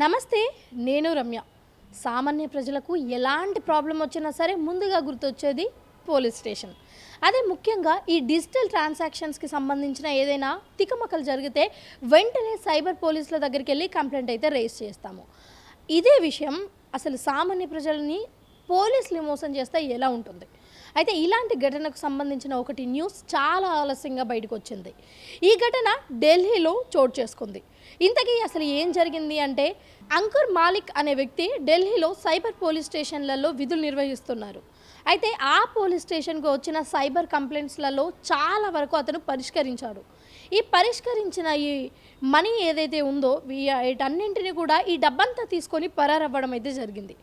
నమస్తే నేను రమ్య. సామాన్య ప్రజలకు ఎలాంటి ప్రాబ్లం వచ్చినా సరే ముందుగా గుర్తొచ్చేది పోలీస్ స్టేషన్. అదే ముఖ్యంగా ఈ డిజిటల్ ట్రాన్సాక్షన్స్కి సంబంధించిన ఏదైనా తికమకలు జరిగితే వెంటనే సైబర్ పోలీసుల దగ్గరికి వెళ్ళి కంప్లైంట్ అయితే రేస్ చేస్తాము. ఇదే విషయం అసలు సామాన్య ప్రజలని పోలీసులు మోసం చేస్తే ఎలా ఉంటుంది? అయితే ఇలాంటి ఘటనకు సంబంధించిన ఒకటి న్యూస్ చాలా ఆలస్యంగా బయటకు వచ్చింది. ఈ ఘటన ఢిల్లీలో చోటు చేసుకుంది. ఇంతకీ అసలు ఏం జరిగింది అంటే అంకుర్ మాలిక్ అనే వ్యక్తి ఢిల్లీలో సైబర్ పోలీస్ స్టేషన్లలో విధులు నిర్వహిస్తున్నారు. అయితే ఆ పోలీస్ స్టేషన్కు వచ్చిన సైబర్ కంప్లైంట్స్లలో చాలా వరకు అతను పరిష్కరించాడు. ఈ పరిష్కరించిన ఈ మనీ ఏదైతే ఉందో వీటన్నింటినీ కూడా ఈ డబ్బంతా తీసుకొని పరారవ్వడం అయితే జరిగింది.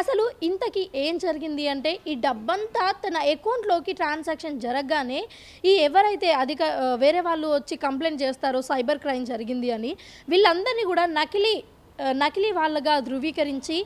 అసలు ఇంతకీ ఏం జరిగింది అంటే ఈ డబ్బంతా తన అకౌంట్లోకి ట్రాన్సాక్షన్ జరగగానే ఈ ఎవరైతే అధిక వేరే వాళ్ళు వచ్చి కంప్లైంట్ చేస్తారో సైబర్ క్రైమ్ జరిగింది అని వీళ్ళందరినీ కూడా నకిలీ నకిలీ వాళ్ళగా ధృవీకరించి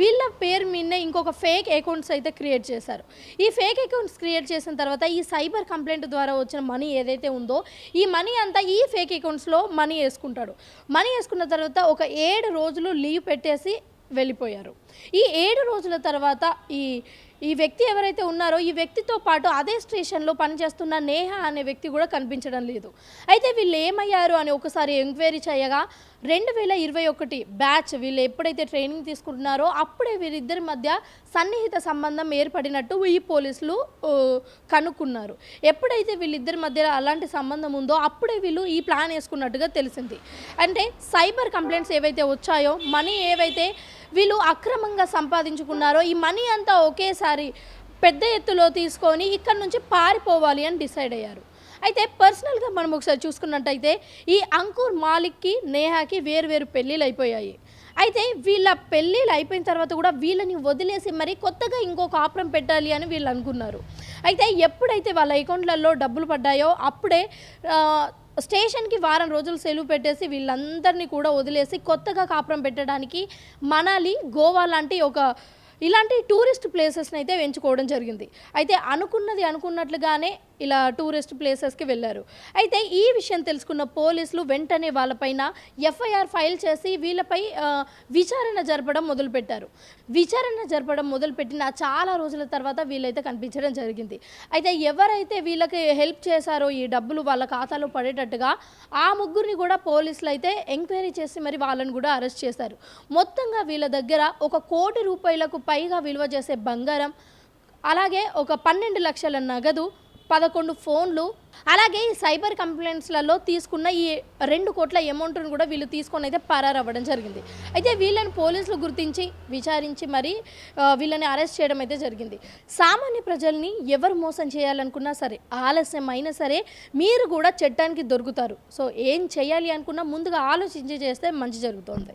వీళ్ళ పేరు మీద ఇంకొక ఫేక్ అకౌంట్స్ అయితే క్రియేట్ చేశారు. ఈ ఫేక్ అకౌంట్స్ క్రియేట్ చేసిన తర్వాత ఈ సైబర్ కంప్లైంట్ ద్వారా వచ్చిన మనీ ఏదైతే ఉందో ఈ మనీ అంతా ఈ ఫేక్ అకౌంట్స్లో మనీ వేసుకుంటాడు. మనీ వేసుకున్న తర్వాత ఒక ఏడు రోజులు లీవ్ పెట్టేసి వెళ్ళిపోయారు. ఈ ఏడు రోజుల తర్వాత ఈ ఈ వ్యక్తి ఎవరైతే ఉన్నారో ఈ వ్యక్తితో పాటు అదే స్టేషన్లో పనిచేస్తున్న నేహ అనే వ్యక్తి కూడా కనిపించడం లేదు. అయితే వీళ్ళు ఏమయ్యారు అని ఒకసారి ఎంక్వైరీ చేయగా రెండు వేల ఇరవై ఒకటి బ్యాచ్ వీళ్ళు ఎప్పుడైతే ట్రైనింగ్ తీసుకుంటున్నారో అప్పుడే వీరిద్దరి మధ్య సన్నిహిత సంబంధం ఏర్పడినట్టు ఈ పోలీసులు కనుక్కున్నారు. ఎప్పుడైతే వీళ్ళిద్దరి మధ్య అలాంటి సంబంధం ఉందో అప్పుడే వీళ్ళు ఈ ప్లాన్ వేసుకున్నట్టుగా తెలిసింది. అంటే సైబర్ కంప్లైంట్స్ ఏవైతే వచ్చాయో మనీ ఏవైతే వీళ్ళు అక్రమంగా సంపాదించుకున్నారో ఈ మనీ అంతా ఒకేసారి పెద్ద ఎత్తులో తీసుకొని ఇక్కడ నుంచి పారిపోవాలి అని డిసైడ్ అయ్యారు. అయితే పర్సనల్గా మనం ఒకసారి చూసుకున్నట్టయితే ఈ అంకుర్ మాలిక్కి నేహాకి వేరు వేరు పెళ్ళిళ్ళు అయిపోయాయి. అయితే వీళ్ళ పెళ్ళిళ్ళు అయిపోయిన తర్వాత కూడా వీళ్ళని వదిలేసి మరి కొత్తగా ఇంకో కాపురం పెట్టాలి అని వీళ్ళు అనుకున్నారు. అయితే ఎప్పుడైతే వాళ్ళ అకౌంట్లలో డబ్బులు పడ్డాయో అప్పుడే స్టేషన్కి వారం రోజులు సెలవు పెట్టేసి వీళ్ళందరినీ కూడా వదిలేసి కొత్తగా కాపురం పెట్టడానికి మనాలి గోవా లాంటి ఒక ఇలాంటి టూరిస్ట్ ప్లేసెస్ని అయితే ఎంచుకోవడం జరిగింది. అయితే అనుకున్నది అనుకున్నట్లుగానే ఇలా టూరిస్ట్ ప్లేసెస్కి వెళ్ళారు. అయితే ఈ విషయం తెలుసుకున్న పోలీసులు వెంటనే వాళ్ళపైన ఎఫ్ఐఆర్ ఫైల్ చేసి వీళ్ళపై విచారణ జరపడం మొదలుపెట్టారు. విచారణ జరపడం మొదలుపెట్టిన చాలా రోజుల తర్వాత వీళ్ళైతే కనిపించడం జరిగింది. అయితే ఎవరైతే వీళ్ళకి హెల్ప్ చేశారో ఈ డబ్బులు వాళ్ళ ఖాతాలో పడేటట్టుగా ఆ ముగ్గురిని కూడా పోలీసులు అయితే ఎంక్వైరీ చేసి మరి వాళ్ళని కూడా అరెస్ట్ చేశారు. మొత్తంగా వీళ్ళ దగ్గర ఒక కోటి రూపాయలకు పైగా విలువ చేసే బంగారం అలాగే ఒక పన్నెండు లక్షల నగదు పదకొండు ఫోన్లు అలాగే ఈ సైబర్ కంప్లైంట్స్లలో తీసుకున్న ఈ రెండు కోట్ల అమౌంట్ను కూడా వీళ్ళు తీసుకొని అయితే పరారవ్వడం జరిగింది. అయితే వీళ్ళని పోలీసులు గుర్తించి విచారించి మరి వీళ్ళని అరెస్ట్ చేయడం అయితే జరిగింది. సామాన్య ప్రజల్ని ఎవరు మోసం చేయాలనుకున్నా సరే ఆలస్యం అయినా సరే మీరు కూడా చట్టానికి దొరుకుతారు. సో ఏం చేయాలి అనుకున్నా ముందుగా ఆలోచించి చేస్తే మంచి జరుగుతుంది.